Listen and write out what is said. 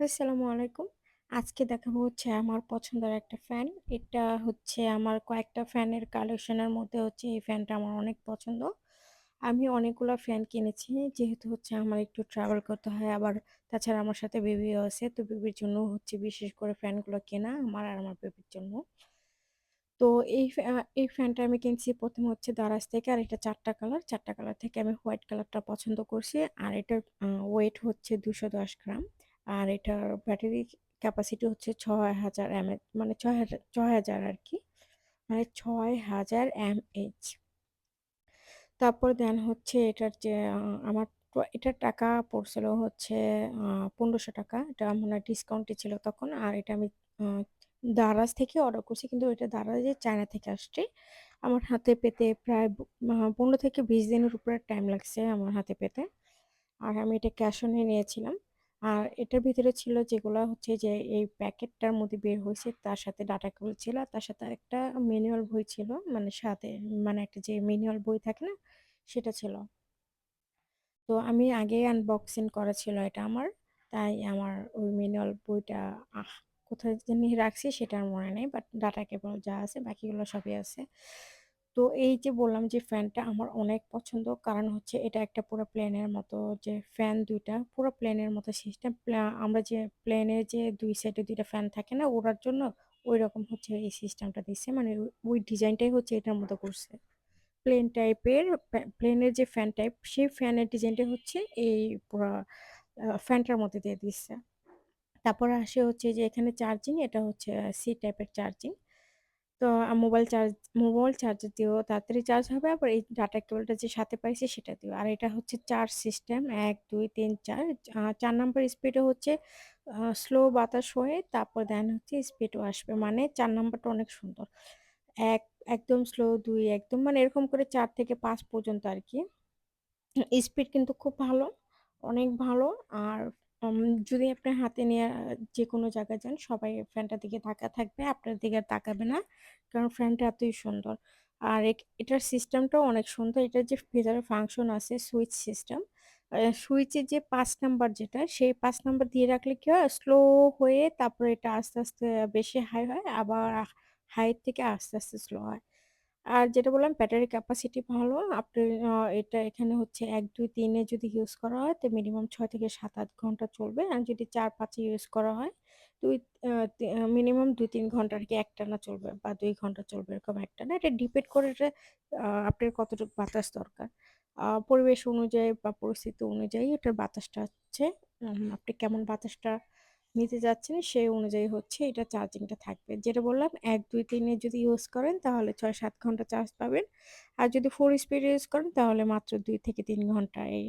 আসসালামু আলাইকুম। আজকে দেখাবো হচ্ছে আমার পছন্দের একটা ফ্যান। এটা হচ্ছে আমার কয়েকটা ফ্যানের কালেকশনের মধ্যে হচ্ছে এই ফ্যানটা আমার অনেক পছন্দ। আমি অনেকগুলা ফ্যান কিনেছি, যেহেতু হচ্ছে আমার একটু ট্রাভেল করতে হয়, আবার তাছাড়া আমার সাথে বেবিও আছে। তো বেবির জন্য হচ্ছে বিশেষ করে ফ্যানগুলো কেনা আমার আর আমার বেবির জন্য। তো এই এই ফ্যানটা আমি কিনছি প্রথম হচ্ছে দারাজ থেকে, আর এটা চারটা কালার। চারটা কালার থেকে আমি হোয়াইট কালারটা পছন্দ করছি। আর এটার ওয়েট হচ্ছে ২১০ গ্রাম। আর এটার ব্যাটারি ক্যাপাসিটি হচ্ছে ৬০০০ এমএএইচ মানে ছয় হাজার আর কি মানে ৬০০০ এমএইচ। তারপর দেন হচ্ছে এটার যে আমার এটার টাকা পড়ছিল হচ্ছে পনেরোশো টাকা, এটা মনে হয় ডিসকাউন্টে ছিল তখন। আর এটা আমি দারাজ থেকে অর্ডার করছি। কিন্তু এটা দারাজে চায়না থেকে আসছে। আমার হাতে পেতে প্রায় পনেরো থেকে ২০ দিনের উপরে টাইম লাগছে আমার হাতে পেতে। আর আমি এটা ক্যাশ অন নিয়েছিলাম। আর এটার ভিতরে ছিল যেগুলো হচ্ছে যে, এই প্যাকেটটার মধ্যে বের হয়েছে, তার সাথে ডাটা কেবল ছিল। তার সাথে আরেকটা ম্যানুয়াল বই ছিল। মানে সাথে মানে একটা যে ম্যানুয়াল বই থাকে না? সেটা ছিল। তো আমি আগেই আনবক্সিং করা ছিল এটা আমার। তাই আমার ওই ম্যানুয়াল বইটা কোথায় জানি রাখছি সেটা আর মনে নেই। বাট ডাটা কেবল যা আছে বাকিগুলো সবই আছে। তো এই যে বললাম যে ফ্যানটা আমার অনেক পছন্দ। কারণ হচ্ছে এটা একটা পুরো প্লেনের মতো যে ফ্যান দুইটা, পুরো প্লেনের মতো সিস্টেম। আমরা যে প্লেনের যে দুই সাইডে দুইটা ফ্যান থাকে না? ওড়ার জন্য ঐরকম হচ্ছে এই সিস্টেমটা দিচ্ছে মানে ওই ডিজাইনটাই হচ্ছে এটার মতো করছে। প্লেন টাইপের প্লেনের যে ফ্যান টাইপ, সেই ফ্যানের ডিজাইনটা হচ্ছে এই পুরো ফ্যানটার মধ্যে দিয়ে দিচ্ছে। তারপরে আসে হচ্ছে যে এখানে চার্জিং, এটা হচ্ছে সি টাইপের চার্জিং। তো মোবাইল চার্জ মোবাইল চার্জার দিয়েও তাড়াতাড়ি চার্জ হবে আবার এই ডাটা কেবলটা যে সাথে পাইছি সেটা দিয়েও। আর এটা হচ্ছে চার্জ সিস্টেম ১, ২, ৩, ৪ আ ৪ নাম্বার স্পিডে হচ্ছে স্লো বাতাস হয়ে তারপর দেন হচ্ছে স্পিডও আসবে। মানে চার নাম্বারটা অনেক সুন্দর। এক একদম স্লো, দুই একদম মানে এরকম করে চার থেকে পাঁচ পর্যন্ত আর কি স্পিড কিন্তু খুব ভালো, অনেক ভালো। আর যদি আপনি হাতে নিয়ে আ যেকোনো জায়গায় যান সবাই ফ্যানটার দিকে তাকায় থাকবে। আপনার দিকে আর তাকাবে না। কারণ ফ্যানটা এতই সুন্দর। আর এটার সিস্টেমটাও অনেক সুন্দর। এটার যে ভেতরে ফাংশন আছে সুইচ সিস্টেম। সুইচের যে পাঁচ নাম্বার যেটা সেই পাঁচ নাম্বার দিয়ে রাখলে কি হয়? স্লো হয়ে তারপরে এটা আস্তে, আস্তে বেশি হাই হয়। আবার হাই থেকে আস্তে, আস্তে স্লো হয়। আর যেটা বললাম ব্যাটারি ক্যাপাসিটি ভালো। আপনি এটা এখানে হচ্ছে ১, ২, ৩ এ যদি ইউজ করা হয় তো মিনিমাম ছয় থেকে ৭, ৮ ঘণ্টা চলবে। আর যদি চার পাঁচে ইউজ করা হয় দুই মিনিমাম ২, ৩ ঘণ্টা আরকি একটানা চলবে বা দুই ঘণ্টা চলবে এরকম একটানা। এটা ডিপেন্ড করে আ আপনার কতটুকু বাতাস দরকার। পরিবেশ অনুযায়ী বা পরিস্থিতি অনুযায়ী এটার বাতাসটা হচ্ছে আপনি কেমন বাতাসটা নিতে যাচ্ছেন সেই অনুযায়ী হচ্ছে এটা চার্জিংটা থাকবে। যেটা বললাম এক দুই তিনে যদি ইউজ করেন তাহলে ৬, ৭ ঘণ্টা চার্জ পাবেন। আর যদি ফোর স্পিড ইউজ করেন তাহলে মাত্র দুই থেকে ৩ ঘণ্টা এই।